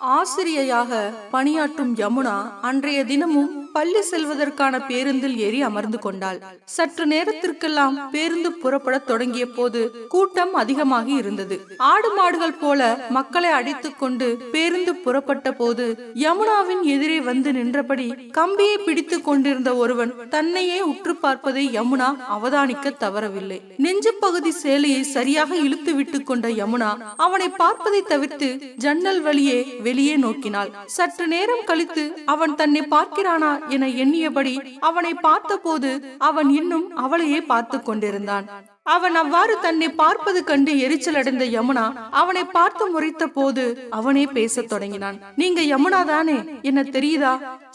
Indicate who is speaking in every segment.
Speaker 1: ஆசிரியையாக பணியாற்றும் யமுனா அன்றைய தினமும் பள்ளி செல்வதற்கான பேருந்தில் ஏறி அமர்ந்து கொண்டாள். சற்று நேரத்திற்கெல்லாம் பேருந்து புறப்படத் தொடங்கிய போது கூட்டம் அதிகமாகி இருந்தது. ஆடு மாடுகள் போல மக்களை அடித்துக் கொண்டு பேருந்து புறப்பட்ட போது யமுனாவின் எதிரே வந்து நின்றபடி கம்பியை பிடித்துக் கொண்டிருந்த ஒருவன் தன்னையே உற்று பார்ப்பதை யமுனா அவதானிக்க தவறவில்லை. நெஞ்சு பகுதி சேலையை சரியாக இழுத்து விட்டுக் கொண்ட யமுனா அவனை பார்ப்பதை தவிர்த்து ஜன்னல் வழியே வெளியே நோக்கினாள். சற்று நேரம் கழித்து அவன் தன்னை பார்க்கிறானா என எண்ணியபடி அவனை பார்த்தபோது அவன் இன்னும் அவளையே பார்த்து கொண்டிருந்தான். அவன் அவ்வாறு தன்னை பார்ப்பது கண்டு எரிச்சல் அடைந்த யமுனா அவனை பார்த்து முறைத்த போது அவனே பேசத் தொடங்கினான். நீங்க யமுனா தானே? என்ன தெரியுதா?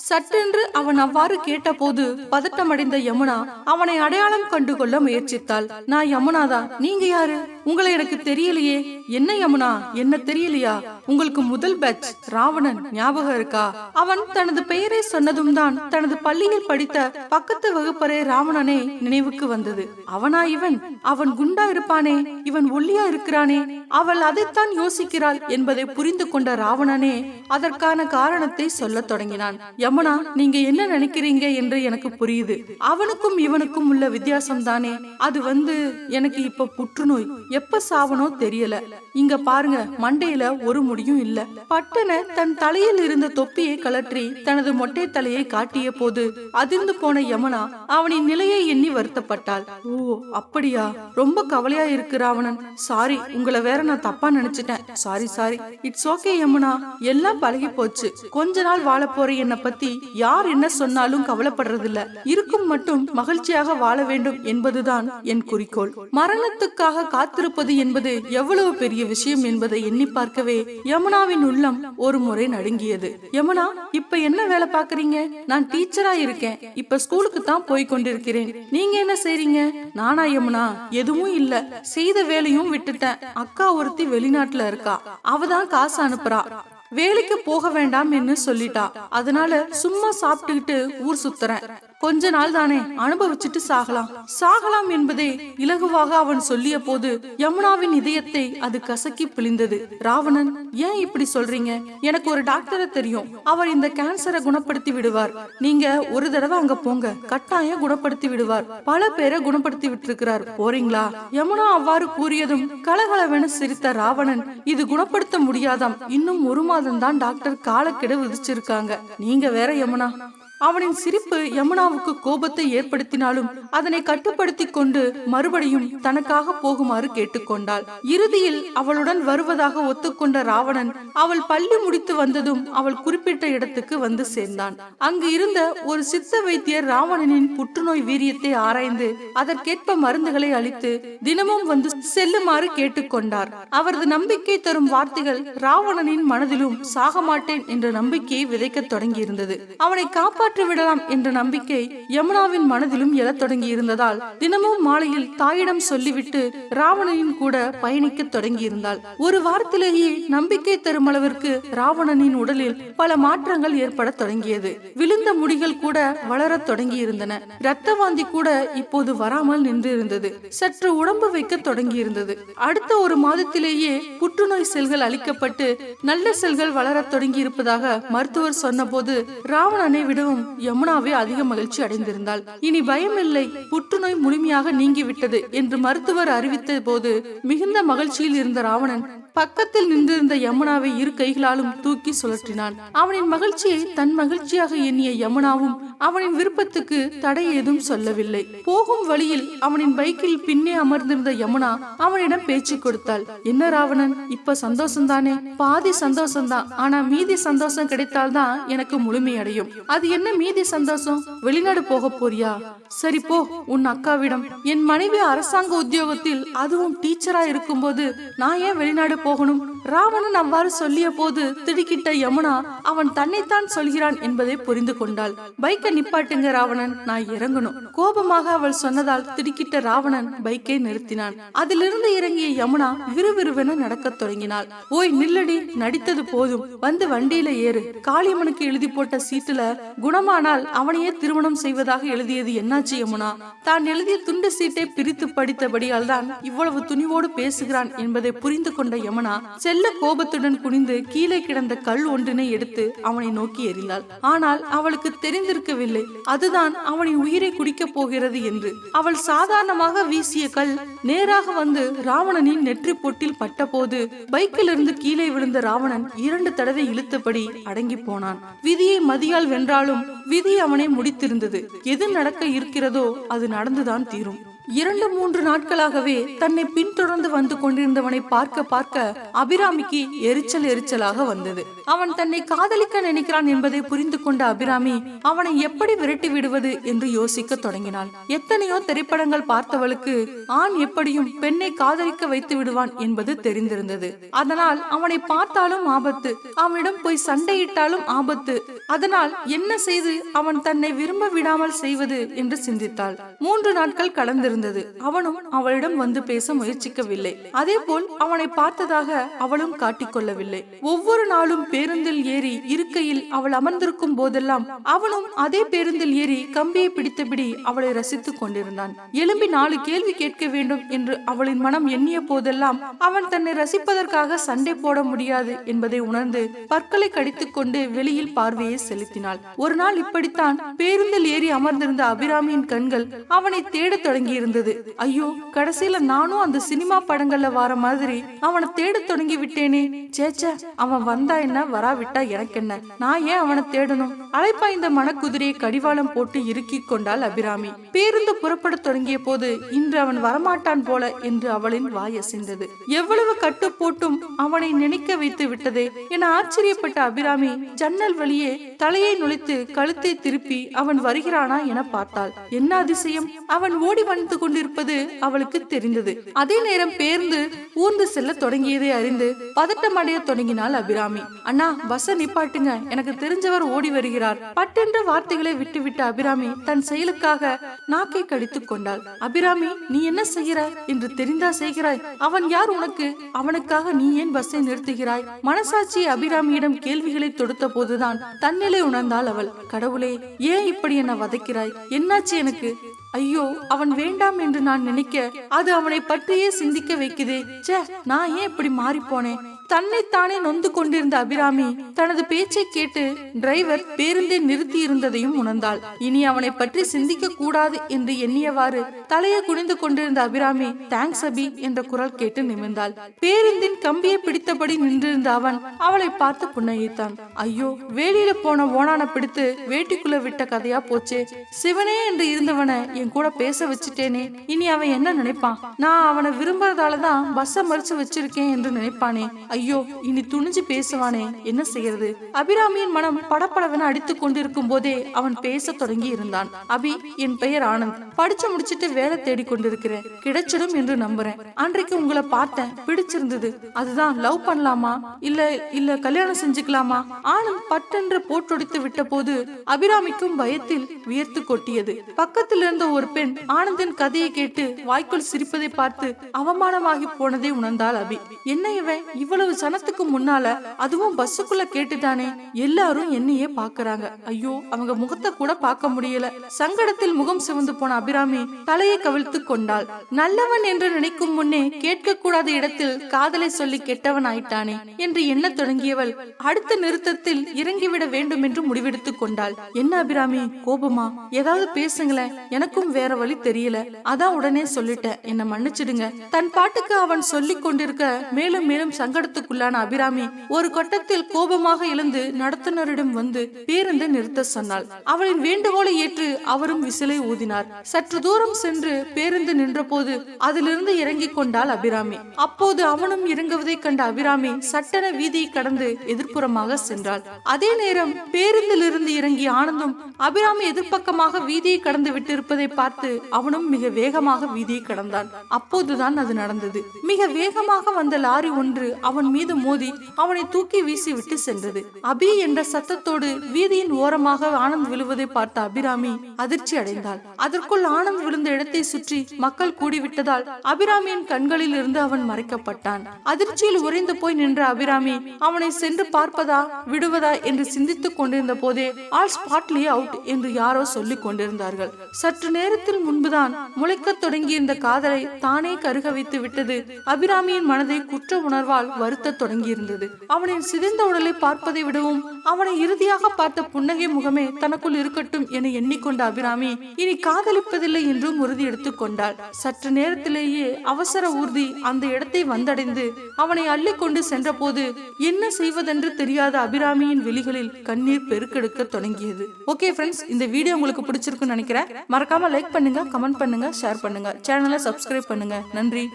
Speaker 1: சட்டென்று அவன் அவ்வாறு கேட்டபோது பதட்டமடைந்த யமுனா அவனை அடையாளம் கண்டுகொள்ள முயற்சித்தாள். நான் யமுனாதான் நீங்க யாரு? உங்களை எனக்கு தெரியலையே. என்ன யமுனா? என்ன தெரியலையா? உங்களுக்கு முதல் பேட்ச் ராவணன் ஞாபகம் இருக்கா? அவன் தனது பெயரை சொன்னதும் தான் தனது பள்ளியில் படித்த பக்கத்து வகுப்பறை ராவணனே நினைவுக்கு வந்தது. அவனா இவன்? அவன் குண்டா இருப்பானே இவன் ஒல்லியா இருக்கிறானே. அவள் அதைத்தான் யோசிக்கிறாள் என்பதை புரிந்து கொண்ட ராவணனே அதற்கான காரணத்தை சொல்லத் தொடங்கினான். யமுனா நீங்க என்ன நினைக்கிறீங்க என்று எனக்கு புரியுது. அவனுக்கும் இவனுக்கும் உள்ள வித்தியாசம் தானே அது வந்து எனக்கு இப்ப புற்றுநோய். எப்ப சாவனோ தெரியல. இங்க பாருங்க மண்டையில ஒரு முடியும் இல்ல. பட்டன தன் தலையில் இருந்த தொப்பியை கலற்றி தனது மொட்டை தலையை காட்டிய போது அதிர்ந்து போன யமுனா அவனின் நிலையை எண்ணி வருத்தப்பட்டாள். ஓ அப்படியா? ரொம்ப கவலையா இருக்கு ராவணன். சாரி உங்களை வேற நான் தப்பா நினைச்சிட்டேன். Sorry sorry. It's okay Yamuna. எல்லாம் பழகி போச்சு. கொஞ்ச நாள் வாழ போற என்னை பத்தி யார் என்ன சொன்னாலும் கவலைப்படுறது இல்ல இருக்கும் மட்டும் மகிழ்ச்சியாக வாழ வேண்டும் என்பதுதான் என் குறிக்கோள். மரணத்துக்காக காத்திருப்பது என்பது எவ்வளவு பெரிய விஷயம் என்பதை எண்ணி பார்க்கவே யமுனாவின் உள்ளம் ஒரு முறை நடுங்கியது. யமுனா இப்ப என்ன வேலை பாக்குறீங்க நான் டீச்சரா இருக்கேன். இப்ப ஸ்கூலுக்கு தான் போய் கொண்டிருக்கிறேன். நீங்க என்ன செய்றீங்க? நானா யமுனா? எதுவும் இல்ல. செய்த வேலையும் விட்டுட்டேன். அக்கா ஒருத்தி வெளிநாட்டுல இருக்கா. அவதான் காசு அனுப்புறா. வேலைக்கு போக வேண்டாம் என்று சொல்லிட்டா. அதனால சும்மா சாப்பிட்டுக்கிட்டு ஊர் சுத்துறேன். கொஞ்ச நாள் தானே அனுபவிச்சுட்டு சாகலாம். சாகலாம் என்பதே இலகுவாக அவன் சொல்லிய போது யமுனாவின் இதயத்தை அது கசக்கி பிழிந்தது. ராவணன் ஏன் இப்படி சொல்றீங்க? எனக்கு ஒரு டாக்டரை தெரியும். அவர் இந்த கேன்சரை குணப்படுத்தி விடுவார். நீங்க ஒரு தடவை அங்க போங்க. கட்டாயம் குணப்படுத்தி விடுவார். பல பேரை குணப்படுத்தி விட்டிருக்கிறார். போறீங்களா? யமுனா அவ்வாறு கூறியதும் கலகலவென சிரித்த ராவணன் இது குணப்படுத்த முடியாதாம். இன்னும் ஒரு மாதம் தான் டாக்டர் காலக்கெடு விதிச்சிருக்காங்க. நீங்க வேற யமுனா. அவனின் சிரிப்பு யமுனாவுக்கு கோபத்தை ஏற்படுத்தினாலும் அதனை கட்டுப்படுத்திக் கொண்டு மறுபடியும் தனக்காக போகுமாறு கேட்டுக்கொண்டாள். இறுதியில் அவளுடன் வருவதாக ஒத்துக்கொண்ட ராவணன் அவள் பள்ளி முடித்து வந்ததும் அவள் குறிப்பிட்ட இடத்துக்கு வந்து சேர்ந்தான். அங்கு இருந்த ஒரு சித்த வைத்தியர் ராவணனின் புற்றுநோய் வீரியத்தை ஆராய்ந்து அதற்கேற்ப மருந்துகளை அளித்து தினமும் வந்து செல்லுமாறு கேட்டுக்கொண்டார். அவரது நம்பிக்கை தரும் வார்த்தைகள் ராவணனின் மனதிலும் சாக மாட்டேன் என்ற நம்பிக்கையை விதைக்கத் தொடங்கியிருந்தது. அவனை காப்பாற்றி விடலாம் என்ற நம்பிக்கை யமுனாவின் மனதிலும் எழத் தொடங்கி இருந்ததால் தினமும் மாலையில் தாயிடம் சொல்லிவிட்டு ராவணனின் கூட பயணிக்க தொடங்கியிருந்தாள். ஒரு வாரத்திலேயே நம்பிக்கை தரும் அளவிற்கு ராவணனின் உடலில் பல மாற்றங்கள் ஏற்பட தொடங்கியது. விழுந்த முடிகள் கூட வளரத் தொடங்கி இருந்தன இரத்த வாந்தி கூட இப்போது வராமல் நின்று இருந்தது சற்று உடம்பு வைக்க தொடங்கி இருந்தது அடுத்த ஒரு மாதத்திலேயே புற்றுநோய் செல்கள் அழிக்கப்பட்டு நல்ல செல்கள் வளரத் தொடங்கி இருப்பதாக மருத்துவர் சொன்னபோது ராவணனை விடவும் யமுனாவே அதிக மகிழ்ச்சி அடைந்திருந்தாள். இனி பயமில்லை. புற்றுநோய் முழுமையாக நீங்கிவிட்டது என்று மருத்துவர் அறிவித்த போது மிகுந்த மகிழ்ச்சியில் இருந்த ராவணன் பக்கத்தில் நின்றிருந்த யமுனாவை இரு கைகளாலும் தூக்கி சுழற்றினான். அவனின் மகிழ்ச்சியை தன் மகிழ்ச்சியாக எண்ணிய யமுனாவும் அவனின் விருப்பத்துக்கு தடை ஏதும் சொல்லவில்லை. போகும் வழியில் அவனின் பைக்கில் பின்னே அமர்ந்திருந்த யமுனா அவனிடம் பேச்சு கொடுத்தாள். என்ன ராவணன் இப்ப சந்தோஷம் தானே பாதி சந்தோஷம்தான். ஆனா மீதி சந்தோஷம் கிடைத்தால்தான் எனக்கு முழுமையடையும். அது என்ன மீதி சந்தோஷம்? வெளிநாடு போக போறியா? சரி போ. உன் அக்காவிடம். என் மனைவி அரசாங்க உத்தியோகத்தில் அதுவும் டீச்சரா இருக்கும்போது நான் ஏன் வெளிநாடு போகணும்? ராவணன் அவ்வாறு சொல்லிய போது திடுக்கிட்ட யமுனா அவன் தன்னைத்தான் சொல்கிறான் என்பதை புரிந்து கொண்டாள். பைக்கை நிப்பாட்டுங்க ராவணன் நான் இறங்கணும். கோபமாக அவள் சொன்னதால் திடுக்கிட்ட ராவணன் பைக்கை நிறுத்தினான். அதிலிருந்து இறங்கிய யமுனா விறுவிறுவென நடக்கத் தொடங்கினாள். ஓய் நில்லடி நடித்தது போதும். வந்து வண்டியில ஏறு. காளியம்மனுக்கு எழுதி போட்ட சீட்டுல குணமானால் அவனையே திருமணம் செய்வதாக எழுதியது என்னாச்சு யமுனா? தான் எழுதிய துண்டு சீட்டை பிரித்து படித்தபடியால் தான் இவ்வளவு துணிவோடு பேசுகிறான் என்பதை புரிந்து கொண்ட யமுனா செல்ல கோபத்துடன் குனிந்து கீழே கிடந்த கல் ஒன்றினை எடுத்து அவனை நோக்கி எறிந்தாள். ஆனால் அவளுக்கு தெரிந்திருக்கவில்லை. அதுதான் அவனின் உயிரை குடிக்கப் போகிறது என்று. அவள் சாதாரணமாக வீசிய கல் நேராக வந்து ராவணனின் நெற்றி பொட்டில் பட்டபோது பைக்கிலிருந்து கீழே விழுந்த ராவணன் இரண்டு தடவை இழுத்தபடி அடங்கி போனான். விதியை மதியால் வென்றாலும் விதி அவனை முடித்திருந்தது. எது நடக்க இருக்கிறதோ அது நடந்துதான் தீரும். இரண்டு மூன்று நாட்களாகவே தன்னை பின்தொடர்ந்து வந்து கொண்டிருந்தவனை பார்க்க பார்க்க அபிராமிக்கு எரிச்சல் எரிச்சலாக வந்தது. அவன் தன்னை காதலிக்க நினைக்கிறான் என்பதை புரிந்து கொண்ட அபிராமி அவனை எப்படி விரட்டி விடுவது என்று யோசிக்க தொடங்கினாள். எத்தனையோ திரைப்படங்கள் பார்த்தவளுக்கு ஆண் எப்படியும் பெண்ணை காதலிக்க வைத்து விடுவான் என்பது தெரிந்திருந்தது. அதனால் அவனை பார்த்தாலும் ஆபத்து அவனிடம் போய் சண்டையிட்டாலும் ஆபத்து. அதனால் என்ன செய்து அவன் தன்னை விரும்ப விடாமல் செய்வது என்று சிந்தித்தாள். மூன்று நாட்கள் கடந்திருந்தது. அவனும் அவளிடம் வந்து பேச முயற்சிக்கவில்லை. அதே போல் அவனை பார்த்ததாக அவளும் காட்டிக்கொள்ளவில்லை. ஒவ்வொரு நாளும் பேருந்தில் ஏறி இருக்கையில் அவள் அமர்ந்திருக்கும் போதெல்லாம் அவனும் அதே பேருந்தில் ஏறி கம்பியை பிடித்தபடி அவளை ரசித்துக் கொண்டிருந்தான். எழும்பி நாலு கேள்வி கேட்க வேண்டும் என்று அவளின் மனம் எண்ணிய போதெல்லாம் அவன் தன்னை ரசிப்பதற்காக சண்டை போட முடியாது என்பதை உணர்ந்து பற்களை கடித்துக் கொண்டு வெளியில் பார்வையை செலுத்தினாள். ஒரு நாள் இப்படித்தான் பேருந்தில் ஏறி அமர்ந்திருந்த அபிராமியின் கண்கள் அவனை தேடத் தொடங்கியிருந்தது. ஐயோ கடைசியில நானும் அந்த சினிமா படங்கள்ல வர மாதிரி அவனை தேடத் தொடங்கி விட்டேனே. சேச்ச அவன் வந்தா என்ன? வராவிட்டா எனக்கு என்ன? நான் ஏன் அவனை தேடணும்? அழைப்பாய்ந்த மனக்குதிரையை கடிவாளம் போட்டு இறுக்கி கொண்டாள் அபிராமி. பேருந்து புறப்படத் தொடங்கிய போது இன்று அவன் வரமாட்டான் போல என்று அவளின் வாய் அசைந்தது. எவ்வளவு கட்டு போட்டும் அவனை நினைக்க வைத்து விட்டதே என ஆச்சரியப்பட்ட அபிராமி ஜன்னல் வழியே தலையை நுழைத்து கழுத்தை திருப்பி அவன் வருகிறானா என பார்த்தாள். என்ன அதிசயம்? அவன் ஓடி வந்து கொண்டிருப்பது அவளுக்கு தெரிந்தது. அதே நேரம் பேருந்து ஊர்ந்து செல்ல தொடங்கியதை அறிந்து பதட்டமடைய தொடங்கினாள் அபிராமி. அண்ணா பஸ்ஸ நிப்பாட்டுங்க. எனக்கு தெரிஞ்சவர் ஓடி வருகிறார். பட்டென்ற வார்த்தைகளை விட்டுவிட்ட அபிராமி தன் செயலுக்காக நாக்கை கடித்துக் கொண்டாள். அபிராமி நீ என்ன செய்கிறாய் என்று தெரிந்தா செய்கிறாய். அவன் யார் உனக்கு? அவனுக்காக நீ ஏன் பஸ்ஸை நிறுத்துகிறாய்? மனசாட்சி அபிராமியிடம் கேள்விகளை தொடுத்த போதுதான் தன்னிலை உணர்ந்தாள் அவள். கடவுளே ஏன் இப்படி என்ன வதைக்கிறாய்? என்னாச்சு எனக்கு? ஐயோ அவன் வேண்டாம் என்று நான் நினைக்க அது அவனை பற்றியே சிந்திக்க வைக்குதே. ச்சே நான் ஏன் இப்படி மாறி போனேன்? தன்னைத்தானே நொந்து கொண்டிருந்த அபிராமி தனது பேச்சை கேட்டு டிரைவர் பேருந்தை நிறுத்தி இருந்ததையும் உணர்ந்தாள். இனி அவனை பற்றி சிந்திக்க கூடாது என்று எண்ணியவாறு தலையை குனிந்து கொண்டிருந்த அபிராமி தேங்க்ஸ் அபி என்ற குரல் கேட்டு நிமிர்ந்தாள். பேருந்தின் கம்பியை பிடித்தபடி நின்றிருந்த அவன் அவளை பார்த்து புன்னகித்தான். ஐயோ வேலியில போன ஓனான பிடித்து வேட்டிக்குள்ள விட்ட கதையா போச்சே. சிவனே என்று இருந்தவனை என் கூட பேச வச்சுட்டேனே. இனி அவன் என்ன நினைப்பான்? நான் அவனை விரும்புறதாலதான் பஸ்ஸை மறிச்சு வச்சிருக்கேன் என்று நினைப்பானே. ஐயோ இனி துணிஞ்சு பேசுவானே என்ன செய்யறது? அபிராமியின் மனம் படப்படவென அடித்துக் கொண்டிருக்கும் போதே அவன் பேச தொடங்கி இருந்தான். அபி என் பெயர் ஆனந்த். படிச்சு முடிச்சிட்டு வேலை தேடி கொண்டிருக்கிறேன். கிடைச்சிடும் என்று நம்புறேன். அன்றைக்கு உங்களை பார்த்தேன். பிடிச்சிருந்தது. அதுதான் லவ் பண்ணலாமா? இல்ல இல்ல கல்யாணம் செஞ்சுக்கலாமா? ஆனந்த் பட்டென்று போட்டொடித்து விட்ட போது அபிராமிக்கும் பயத்தில் வியர்த்து கொட்டியது. பக்கத்தில் இருந்த ஒரு பெண் ஆனந்தின் கதையை கேட்டு வாய்க்குள் சிரிப்பதை பார்த்து அவமானமாகி போனதை உணர்ந்தாள் அபி. என்ன இவன்? இவ்வளவு இவ்வளவு சனத்துக்கு முன்னால அதுவும் பஸ்ஸுக்குள்ள கேட்டுட்டானே. எல்லாரும் என்னையே பாக்குறாங்க. ஐயோ அவங்க முகத்தை கூட பார்க்க முடியல. சங்கடத்தில் முகம் சிவந்து போன அபிராமி தலையை கவிழ்த்து கொண்டாள். நல்லவன் என்று நினைக்கும் முன்னே கேட்க கூடாத இடத்தில் காதலை சொல்லி கெட்டவன் ஆயிட்டானே என்று எண்ண தொடங்கியவள் அடுத்த நிறுத்தத்தில் இறங்கிவிட வேண்டும் என்று முடிவெடுத்துக் கொண்டாள். என்ன அபிராமி கோபமா? ஏதாவது பேசுங்களேன். எனக்கும் வேற வழி தெரியல. அதான் உடனே சொல்லிட்டேன். என்ன மன்னிச்சிடுங்க. தன் பாட்டுக்கு அவன் சொல்லிக் கொண்டிருக்க மேலும் மேலும் சங்கடத்தை சங்கடத்துக்குள்ளான அபிராமி ஒரு கட்டத்தில் கோபமாக எழுந்து நடத்துனரிடம் வந்து பேருந்தை நிறுத்த சொன்னாள். அவளின் வேண்டுகோளை ஏற்று அவரும் விசிலை ஊதினார். சற்று தூரம் சென்று பேருந்து நின்றபோது அதிலிருந்து இறங்கிக் கொண்டாள் அபிராமி. அப்போது அவனும் இறங்குவதை கண்ட அபிராமி சட்டன வீதியை கடந்து எதிர்ப்புறமாக சென்றாள். அதே நேரம் பேருந்திலிருந்து இறங்கிய ஆனந்தும் அபிராமி எதிர்ப்பக்கமாக வீதியை கடந்து விட்டிருப்பதை பார்த்து அவனும் மிக வேகமாக வீதியை கடந்தான். அப்போதுதான் அது நடந்தது. மிக வேகமாக வந்த லாரி ஒன்று அவன் அவன் மீது மோதி அவனை தூக்கி வீசி விட்டு சென்றது. அபி என்ற சத்தத்தோடு வீதியின் ஓரமாக ஆனந்த் விழுவதை பார்த்த அபிராமி அதிர்ச்சி அடைந்தாள். அதற்குள் ஆனந்த் விழுந்த இடத்தை சுற்றி மக்கள் கூடிவிட்டதால் அபிராமியின் கண்களில் இருந்து அவன் மறைக்கப்பட்டான். அதிர்ச்சியில் உறைந்து போய் நின்ற அபிராமி அவனை சென்று பார்ப்பதா விடுவதா என்று சிந்தித்துக் கொண்டிருந்த போதே ஆல் ஸ்பாட்லி அவுட் என்று யாரோ சொல்லிக் கொண்டிருந்தார்கள். சற்று நேரத்தில் முன்புதான் முளைக்கத் தொடங்கியிருந்த காதலை தானே கருக வைத்து விட்டது. அபிராமியின் மனதை குற்ற உணர்வால் வருத்தத் தொடங்கியிருந்தது. அவனின் சிதைந்த உடலை பார்ப்பதை விடவும் அவனை இறுதியாக பார்த்த புன்னகை முகமே தனக்குள் இருக்கட்டும் என எண்ணிக்கொண்ட அபிராமி இனி காதலிப்பதில்லை என்றும் உறுதி எடுத்துக் கொண்டாள். சற்று நேரத்திலேயே அவசர ஊர்தி அந்த இடத்தை வந்தடைந்து அவனை அள்ளிக்கொண்டு சென்றபோது என்ன செய்வதென்று தெரியாத அபிராமியின் விழிகளில் கண்ணீர் பெருக்கெடுக்க தொடங்கியது. ஓகே ஃப்ரெண்ட்ஸ் இந்த வீடியோ உங்களுக்கு பிடிச்சிருக்குன்னு நினைக்கிறேன். மறக்காம லைக் பண்ணுங்க கமெண்ட் பண்ணுங்க ஷேர் பண்ணுங்க. சேனலை சப்ஸ்கிரைப் பண்ணுங்க. நன்றி.